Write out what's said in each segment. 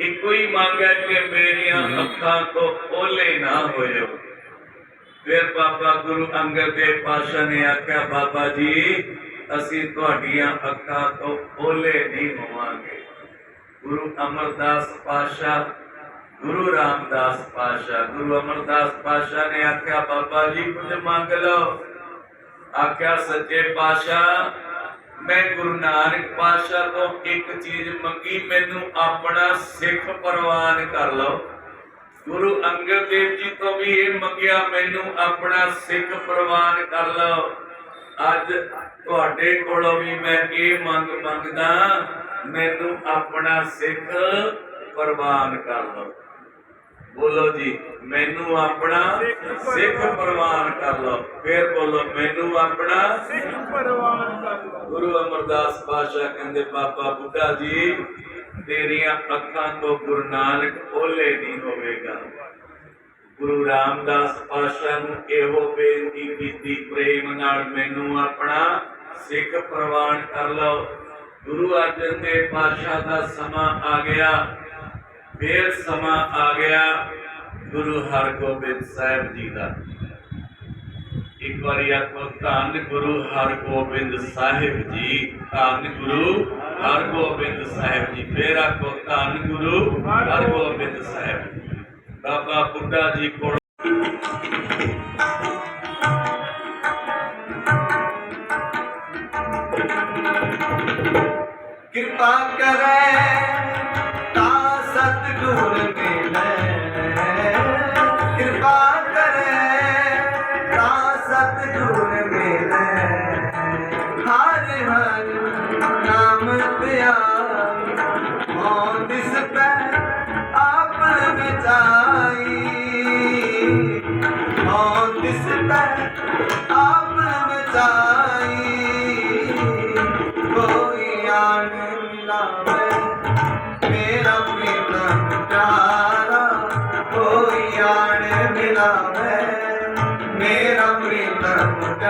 ਇੱਕੋ ਹੀ ਮੰਗ ਹੈ ਕਿ ਮੇਰੀਆਂ ਅੱਖਾਂ ਤੋਂ ਓਲੇ ਨਾ ਹੋਇਓ। ਫਿਰ ਬਾਬਾ ਗੁਰੂ ਅੰਗਦ ਦੇਵ ਪਾਸ਼ਾ ਨੇ ਆਖਿਆ ਬਾਬਾ ਜੀ ਅਸੀਂ ਤੁਹਾਡੀਆਂ ਅੱਖਾਂ ਤੋਂ ਓਲੇ ਨਹੀਂ ਹੋਵਾਂਗੇ। ਗੁਰੂ ਅਮਰਦਾਸ ਪਾਸ਼ਾ ਗੁਰੂ ਰਾਮਦਾਸ ਪਾਸ਼ਾ ਗੁਰੂ ਅਮਰਦਾਸ ਪਾਸ਼ਾ ਨੇ ਆਖਿਆ ਬਾਬਾ ਜੀ ਕੁਝ ਮੰਗ ਲਓ। ਆਖਿਆ ਸੱਚੇ ਪਾਸ਼ਾ ਮੈਂ ਗੁਰੂ ਨਾਨਕ ਪਾਤਸ਼ਾਹ ਤੋਂ ਇੱਕ ਚੀਜ਼ ਮੰਗੀ, ਮੈਨੂੰ ਆਪਣਾ ਸਿੱਖ ਪ੍ਰਵਾਨ ਕਰ ਲਓ। ਗੁਰੂ ਅੰਗਦ ਦੇਵ ਜੀ ਤੋਂ ਵੀ ਇਹ ਮੰਗਿਆ, ਮੈਨੂੰ ਆਪਣਾ ਸਿੱਖ ਪ੍ਰਵਾਨ ਕਰ ਲਓ। ਅੱਜ ਤੁਹਾਡੇ ਕੋਲੋਂ ਵੀ ਮੈਂ ਇਹ ਮੰਗ ਮੰਗਦਾ, ਮੈਨੂੰ ਆਪਣਾ ਸਿੱਖ ਪ੍ਰਵਾਨ ਕਰ ਲਓ। ਬੋਲੋ ਜੀ ਮੈਨੂੰ ਆਪਣਾ ਸਿੱਖ ਪ੍ਰਵਾਨ ਕਰ ਲਓ। ਫਿਰ ਬੋਲੋ ਮੈਨੂੰ ਆਪਣਾ ਸਿੱਖ ਪਰਵਾਨ ਕਰ ਲਓ। ਗੁਰੂ ਅਮਰਦਾਸ ਪਾਸ਼ਾ ਕਹਿੰਦੇ ਬਾਬਾ ਬੁੱਢਾ ਜੀ ਤੇਰੀਆਂ ਅੱਖਾਂ ਤੋਂ ਗੁਰੂ ਨਾਨਕ ਓਲੇ ਨਹੀਂ ਹੋਵੇਗਾ। ਗੁਰੂ ਰਾਮਦਾਸ ਪਾਸ਼ਾ ਨੂੰ ਇਹੋ ਬੇਨਤੀ ਕੀਤੀ ਪ੍ਰੇਮ ਨਾਲ ਮੈਨੂੰ ਆਪਣਾ ਸਿੱਖ ਪ੍ਰਵਾਨ ਕਰ ਲਓ। ਗੁਰੂ ਅਰਜਨ ਦੇਵ ਪਾਸ਼ਾ ਦਾ ਸਮਾਂ ਆ ਗਿਆ। ਫੇਰ ਸਮਾਂ ਆ ਗਿਆ ਗੁਰੂ ਹਰਗੋਬਿੰਦ ਸਾਹਿਬ ਜੀ ਦਾ। ਇੱਕ ਵਾਰੀ ਆਖੋ, ਧੰਨ ਗੁਰੂ ਹਰਗੋਬਿੰਦ ਸਾਹਿਬ ਜੀ, ਧੰਨ ਗੁਰੂ ਹਰਗੋਬਿੰਦ ਸਾਹਿਬ ਜੀ। ਫੇਰ ਆਖੋ, ਧੰਨ ਗੁਰੂ ਹਰਗੋਬਿੰਦ ਸਾਹਿਬ ਬਾਬਾ ਬੁੱਢਾ ਜੀ ਕੋਲ ਕਿਰਪਾ ਕਰੇ डोल में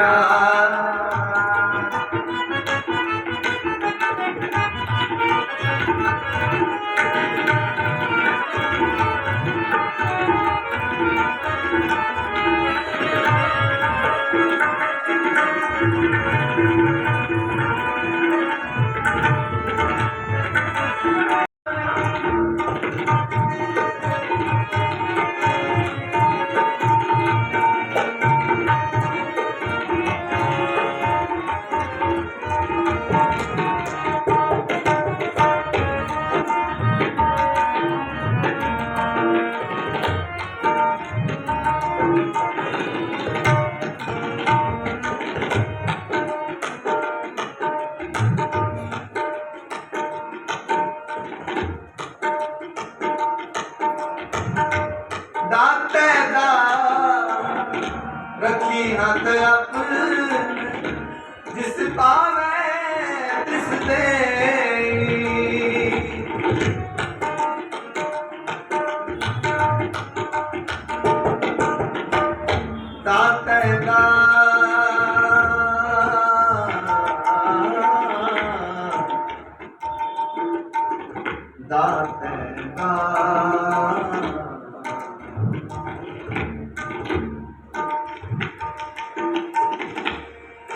안녕. ਪੈਦਾ। ਦਾ ਰੱਖੀ ਹੱਥ ਆਪਣ ਜਿਸ ਪਾਵੇ ਤਿਸ ਦੇ ਦਾਤੇ ਦਾ। ਦਾਤੇ ਦਾ।